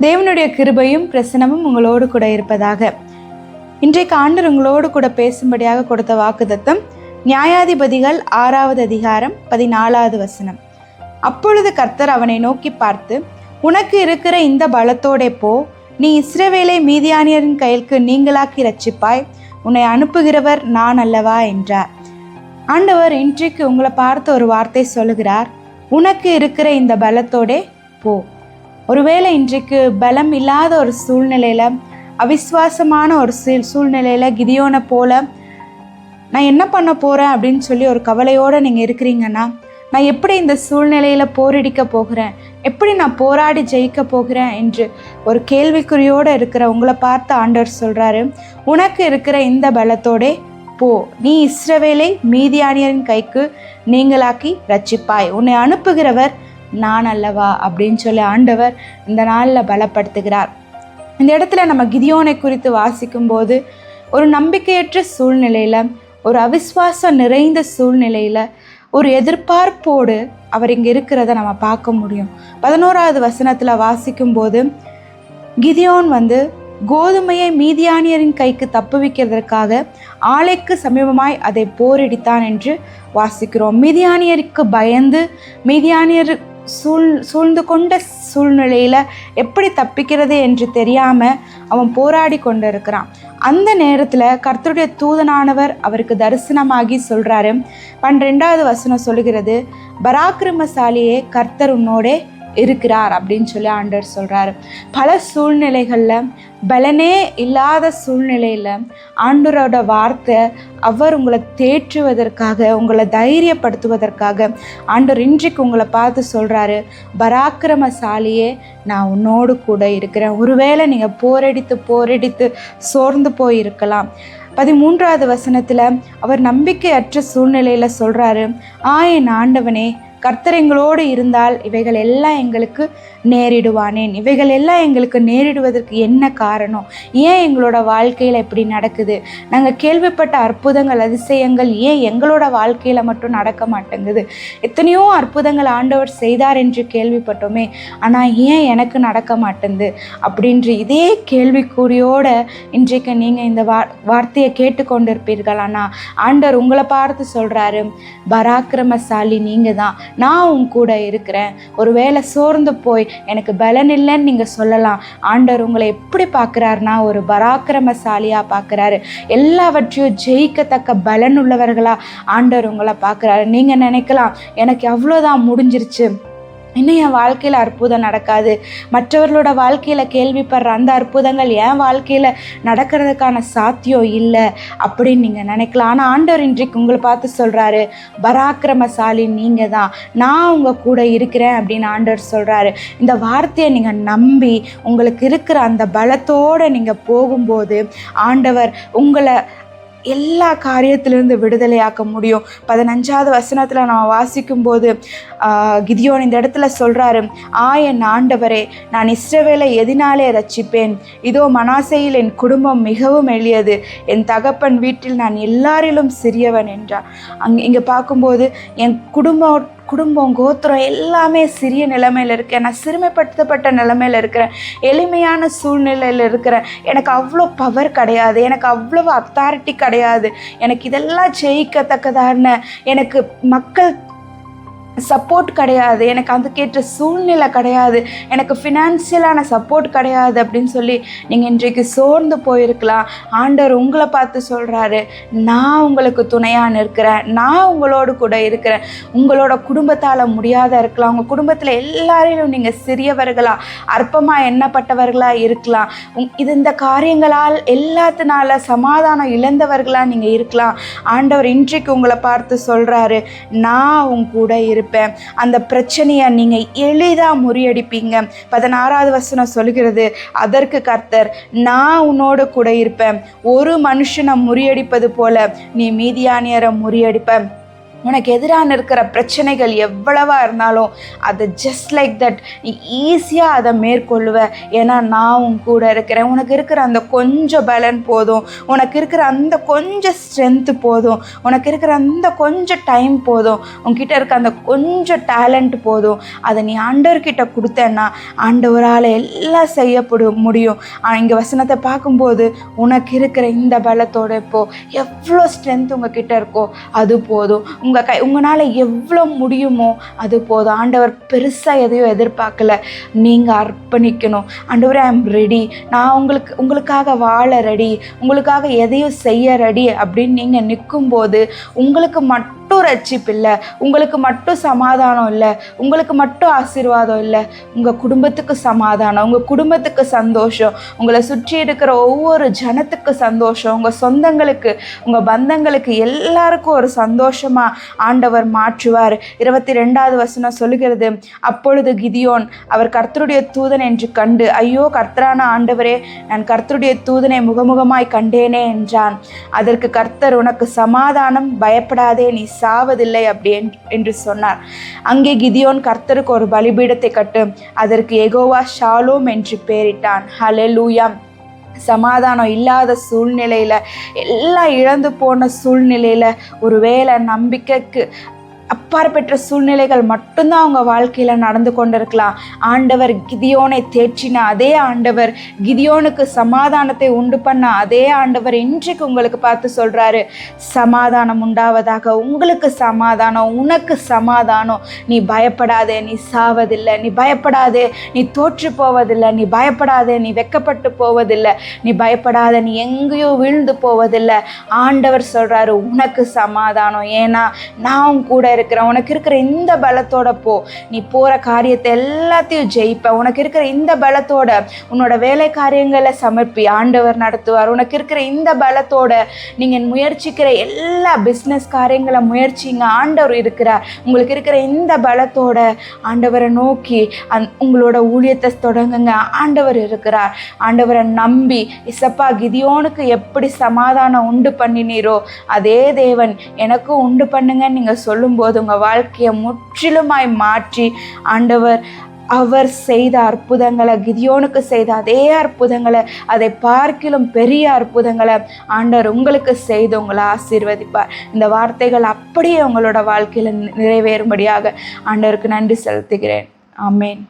தேவனுடைய கிருபையும் பிரசனமும் உங்களோடு கூட இருப்பதாக. இன்றைக்கு ஆண்டர் உங்களோடு கூட பேசும்படியாக கொடுத்த வாக்குதத்தம் நியாயாதிபதிகள் ஆறாவது அதிகாரம் பதினாலாவது வசனம். அப்பொழுது கர்த்தர் அவனை நோக்கி பார்த்து உனக்கு இருக்கிற இந்த பலத்தோடே போ. நீ இஸ்ரவேலை மீதியானியரின் கையிற்கு நீங்களாக்கி ரட்சிப்பாய் உன்னை அனுப்புகிறவர் நான் அல்லவா? என்றார். ஆண்டவர் இன்றைக்கு உங்களை பார்த்து ஒரு வார்த்தை சொல்லுகிறார். உனக்கு இருக்கிற இந்த பலத்தோடே போ. ஒருவேளை இன்றைக்கு பலம் இல்லாத ஒரு சூழ்நிலையில் அவிஸ்வாசமான ஒரு சூழ் சூழ்நிலையில் கிதியோனை போல் நான் என்ன பண்ண போகிறேன் அப்படின்னு சொல்லி ஒரு கவலையோடு நீங்கள் இருக்கிறீங்கன்னா நான் எப்படி இந்த சூழ்நிலையில் போரடிக்க போகிறேன்? எப்படி நான் போராடி ஜெயிக்க போகிறேன் என்று ஒரு கேள்விக்குறியோடு இருக்கிற உங்களை பார்த்து ஆண்டவர் சொல்கிறாரு உனக்கு இருக்கிற இந்த பலத்தோடே போ. நீ இஸ்ரவேலை மீதியானியரின் கைக்கு நீங்களாக்கி ரட்சிப்பாய். உன்னை அனுப்புகிறவர் நான் அல்லவா அப்படின்னு சொல்லி ஆண்டவர் இந்த நாளில் பலப்படுத்துகிறார். இந்த இடத்துல நம்ம கிதியோனை குறித்து வாசிக்கும்போது ஒரு நம்பிக்கையற்ற சூழ்நிலையில் ஒரு அவிஸ்வாசம் நிறைந்த சூழ்நிலையில் ஒரு எதிர்பார்ப்போடு அவர் இங்கே இருக்கிறத நம்ம பார்க்க முடியும். பதினோராவது வசனத்தில் வாசிக்கும்போது கிதியோன் வந்து கோதுமையை மீதியானியரின் கைக்கு தப்புவிக்கிறதற்காக ஆலைக்கு சமீபமாய் அதை போரடித்தான் என்று வாசிக்கிறோம். மீதியானியருக்கு பயந்து மீதியானியர் சூழ் சூழ்ந்து கொண்ட சூழ்நிலையில் எப்படி தப்பிக்கிறது என்று தெரியாமல் அவன் போராடி கொண்டு இருக்கிறான் அந்த நேரத்தில் கர்த்தருடைய தூதனானவர் அவருக்கு தரிசனமாகி சொல்கிறாரு பன்னிரெண்டாவது வசனம் சொல்லுகிறது பராக்கிரமசாலியே கர்த்தர் உன்னோடே இருக்கிறார் அப்படின்னு சொல்லி ஆண்டவர் சொல்கிறாரு பல சூழ்நிலைகளில் பலனே இல்லாத சூழ்நிலையில் ஆண்டவரோட வார்த்தை அவர் உங்களை தேற்றுவதற்காக உங்களை தைரியப்படுத்துவதற்காக ஆண்டவர் இன்றைக்கு உங்களை பார்த்து சொல்கிறாரு பராக்கிரமசாலியே நான் உன்னோடு கூட இருக்கிறேன். ஒருவேளை நீங்கள் போரடித்து போரடித்து சோர்ந்து போயிருக்கலாம். பதிமூன்றாவது வசனத்தில் அவர் நம்பிக்கையற்ற சூழ்நிலையில் சொல்கிறாரு ஆ என் ஆண்டவனே கர்த்தர் எங்களோடு இருந்தால் இவைகள் எல்லாம் எங்களுக்கு நேரிடுவானேன் இவைகள் எல்லாம் எங்களுக்கு நேரிடுவதற்கு என்ன காரணம்? ஏன் எங்களோட வாழ்க்கையில் இப்படி நடக்குது? நாங்கள் கேள்விப்பட்ட அற்புதங்கள் அதிசயங்கள் ஏன் எங்களோட வாழ்க்கையில் மட்டும் நடக்க மாட்டேங்குது? எத்தனையோ அற்புதங்கள் ஆண்டவர் செய்தார் என்று கேள்விப்பட்டோமே. ஆனால் ஏன் எனக்கு நடக்க மாட்டேங்குது அப்படின்ற இதே கேள்விக்குறியோடு இன்றைக்கு நீங்கள் இந்த வா வார்த்தையை கேட்டுக்கொண்டிருப்பீர்கள். ஆனால் ஆண்டவர் உங்களை பார்த்து சொல்கிறாரு பராக்கிரமசாலி நீங்கள் தான் நான் உன் கூட இருக்கிறேன். ஒருவேளை சோர்ந்து போய் எனக்கு பலன் இல்லைன்னு நீங்கள் சொல்லலாம். ஆண்டவர் உங்களை எப்படி பார்க்குறாருனா ஒரு பராக்கிரமசாலியாக பார்க்குறாரு. எல்லாவற்றையும் ஜெயிக்கத்தக்க பலன் உள்ளவர்களாக ஆண்டவர் உங்களை பார்க்குறாரு. நீங்கள் நினைக்கலாம் எனக்கு அவ்வளோதான் முடிஞ்சிருச்சு. இன்னும் என் வாழ்க்கையில் அற்புதம் நடக்காது. மற்றவர்களோட வாழ்க்கையில் கேள்விப்படுற அந்த அற்புதங்கள் என் வாழ்க்கையில் நடக்கிறதுக்கான சாத்தியம் இல்லை அப்படின்னு நீங்கள் நினைக்கலாம். ஆனால் ஆண்டவர் இன்றைக்கு உங்களை பார்த்து சொல்கிறாரு பராக்கிரமசாலி நீங்கள் தான் நான் உங்கள் கூட இருக்கிறேன் அப்படின்னு ஆண்டவர் சொல்கிறாரு இந்த வார்த்தையை நீங்கள் நம்பி உங்களுக்கு இருக்கிற அந்த பலத்தோடு நீங்கள் போகும்போது ஆண்டவர் உங்களை எல்லா காரியத்திலிருந்து விடுதலையாக்க முடியும். பதினஞ்சாவது வசனத்தில் நம்ம வாசிக்கும்போது கிதியோன் இந்த இடத்துல சொல்கிறாரு ஆ என் ஆண்டவரே நான் இஸ்ரவேலை எதினாலே ரட்சிப்பேன் இதோ மனாசையில் என் குடும்பம் மிகவும் எளியது. என் தகப்பன் வீட்டில் நான் எல்லாரிலும் சிறியவன் என்றான் அங்கே இங்கே பார்க்கும்போது என் குடும்பம் குடும்பம் கோத்திரம் எல்லாமே சிறிய நிலைமையில் இருக்கேன். நான் சிறுமைப்படுத்தப்பட்ட நிலைமையில் இருக்கிறேன். எளிமையான சூழ்நிலையில் இருக்கிறேன். எனக்கு அவ்வளோ பவர் கிடையாது. எனக்கு அவ்வளோ அத்தாரிட்டி கிடையாது. எனக்கு இதெல்லாம் ஜெயிக்கத்தக்கதான எனக்கு மக்கள் சப்போர்ட் கிடையாது. எனக்கு அதுக்கேற்ற சூழ்நிலை கிடையாது. எனக்கு ஃபினான்சியலான சப்போர்ட் கிடையாது அப்படின்னு சொல்லி நீங்கள் இன்றைக்கு சோர்ந்து போயிருக்கலாம். ஆண்டவர் உங்களை பார்த்து சொல்கிறாரு நான் உங்களுக்கு துணையாக நிற்கிறேன். நான் உங்களோடு கூட இருக்கிறேன். உங்களோட குடும்பத்தால் முடியாத இருக்கலாம். உங்கள் குடும்பத்தில் எல்லாரையும் நீங்கள் சிறியவர்களா அற்பமாக எண்ணப்பட்டவர்களாக இருக்கலாம். உங் இது இந்த காரியங்களால் எல்லாத்தினால சமாதானம் இழந்தவர்களாக நீங்கள் இருக்கலாம். ஆண்டவர் இன்றைக்கு உங்களை பார்த்து சொல்கிறாரு நான் உங்க கூட இருப்பேன். அந்த பிரச்சனையை நீங்கள் எளிதாக முறியடிப்பீங்க. பதினாறாவது வசனம் சொல்கிறது அதற்கு கர்த்தர் நான் உன்னோடு கூட இருப்பேன். ஒரு மனுஷனை முறியடிப்பது போல நீ மீதியானியரை முறியடிப்ப. உனக்கு எதிரான இருக்கிற பிரச்சனைகள் எவ்வளவா இருந்தாலும் அதை ஜஸ்ட் லைக் தட் நீ ஈஸியாக அதை மேற்கொள்ளுவ. ஏன்னா நான் உன் கூட இருக்கிறேன். உனக்கு இருக்கிற அந்த கொஞ்சம் பலன் போதும். உனக்கு இருக்கிற அந்த கொஞ்சம் ஸ்ட்ரென்த்து போதும். உனக்கு இருக்கிற அந்த கொஞ்சம் டைம் போதும். உன்கிட்ட இருக்க அந்த கொஞ்சம் டேலண்ட் போதும். அதை நீ ஆண்டவர்கிட்ட கொடுத்தேன்னா ஆண்டவரால் எல்லாம் செய்யப்படும் முடியும். இங்கே வசனத்தை பார்க்கும்போது உனக்கு இருக்கிற இந்த பலத்தோட இப்போ எவ்வளோ ஸ்ட்ரென்த் உங்ககிட்ட இருக்கோ அது போதும். உங்கள் கை உங்களால் எவ்வளோ முடியுமோ அது போதும். ஆண்டவர் பெருசாக எதையும் எதிர்பார்க்கல. நீங்கள் அர்ப்பணிக்கணும். ஆண்டவர் ஐ எம் ரெடி நான் உங்களுக்கு உங்களுக்காக வாழ ரெடி உங்களுக்காக எதையும் செய்ய ரெடி அப்படின்னு நீங்கள் நிற்கும்போது உங்களுக்கு மட்டும் மட்டும் ரட்சிப்பு இல்லை. உங்களுக்கு மட்டும் சமாதானம் இல்லை. உங்களுக்கு மட்டும் ஆசீர்வாதம் இல்லை. உங்கள் குடும்பத்துக்கு சமாதானம் உங்கள் குடும்பத்துக்கு சந்தோஷம் உங்களை சுற்றி இருக்கிற ஒவ்வொரு ஜனத்துக்கு சந்தோஷம் உங்கள் சொந்தங்களுக்கு உங்கள் பந்தங்களுக்கு எல்லாருக்கும் ஒரு சந்தோஷமாக ஆண்டவர் மாற்றுவார். இருபத்தி ரெண்டாவது வசனம் சொல்லுகிறது அப்பொழுது கிதியோன் அவர் கர்த்தருடைய தூதன் என்று கண்டு ஐயோ கர்த்தரான ஆண்டவரே நான் கர்த்தருடைய தூதனை முகமுகமாய் கண்டேனே என்றான். அதற்கு கர்த்தர் உனக்கு சமாதானம் பயப்படாதே நீ சாவதில்லை அப்படி என்று சொன்னார். அங்கே கிதியோன் கர்த்தருக்கு ஒரு பலிபீடத்தை கட்டு அதற்கு எகோவா ஷாலோம் என்று பெயரிட்டான். ஹலே லூயாம் சமாதானம் இல்லாத சூழ்நிலையில் எல்லாம் இழந்து போன சூழ்நிலையில் ஒரு வேளை நம்பிக்கைக்கு அப்பாற்பட்ட சூழ்நிலைகள் மட்டும்தான் அவங்க வாழ்க்கையில் நடந்து கொண்டிருக்கலாம். ஆண்டவர் கிதியோனை தேற்றின அதே ஆண்டவர் கிதியோனுக்கு சமாதானத்தை உண்டு பண்ண அதே ஆண்டவர் இன்றைக்கு உங்களுக்கு பார்த்து சொல்கிறாரு சமாதானம் உண்டாவதாக உங்களுக்கு சமாதானம் உனக்கு சமாதானம். நீ பயப்படாதே நீ சாவதில்லை. நீ பயப்படாதே நீ தோற்று போவதில்லை. நீ பயப்படாதே நீ வெக்கப்பட்டு போவதில்லை. நீ பயப்படாத நீ எங்கேயோ வீழ்ந்து போவதில்லை. ஆண்டவர் சொல்கிறாரு உனக்கு சமாதானம். ஏன்னா நான் கூட இருக்கிறேன் உனக்கு இருக்கிற இந்த பலத்தோட போ. நீ போகிற காரியத்தை எல்லாத்தையும் ஜெயிப்ப. உனக்கு இருக்கிற இந்த பலத்தோட உன்னோட வேலை காரியங்களை சமர்ப்பி. ஆண்டவர் நடத்துவார். உனக்கு இருக்கிற இந்த பலத்தோட நீங்கள் முயற்சிக்கிற எல்லா பிஸ்னஸ் காரியங்களை முயற்சிங்க. ஆண்டவர் இருக்கிறார். உங்களுக்கு இருக்கிற இந்த பலத்தோட ஆண்டவரை நோக்கி அந் உங்களோட ஊழியத்தை தொடங்குங்க. ஆண்டவர் இருக்கிறார். ஆண்டவரை நம்பி இசப்பா கிதியோனுக்கு எப்படி சமாதானம் உண்டு பண்ணினீரோ அதே தேவன் எனக்கும் உண்டு பண்ணுங்கன்னு நீங்கள் சொல்லும்போது போது உங்கள் வாழ்க்கையை முற்றிலுமாய் மாற்றி ஆண்டவர் அவர் செய்த அற்புதங்களை கிதியோனுக்கு செய்த அதே அற்புதங்களை அதை பார்க்கிலும் பெரிய அற்புதங்களை ஆண்டவர் உங்களுக்கு செய்து உங்களை ஆசீர்வதிப்பார். இந்த வார்த்தைகள் அப்படியே உங்களோட வாழ்க்கையில் நிறைவேறும்படியாக ஆண்டவருக்கு நன்றி செலுத்துகிறேன். ஆமேன்.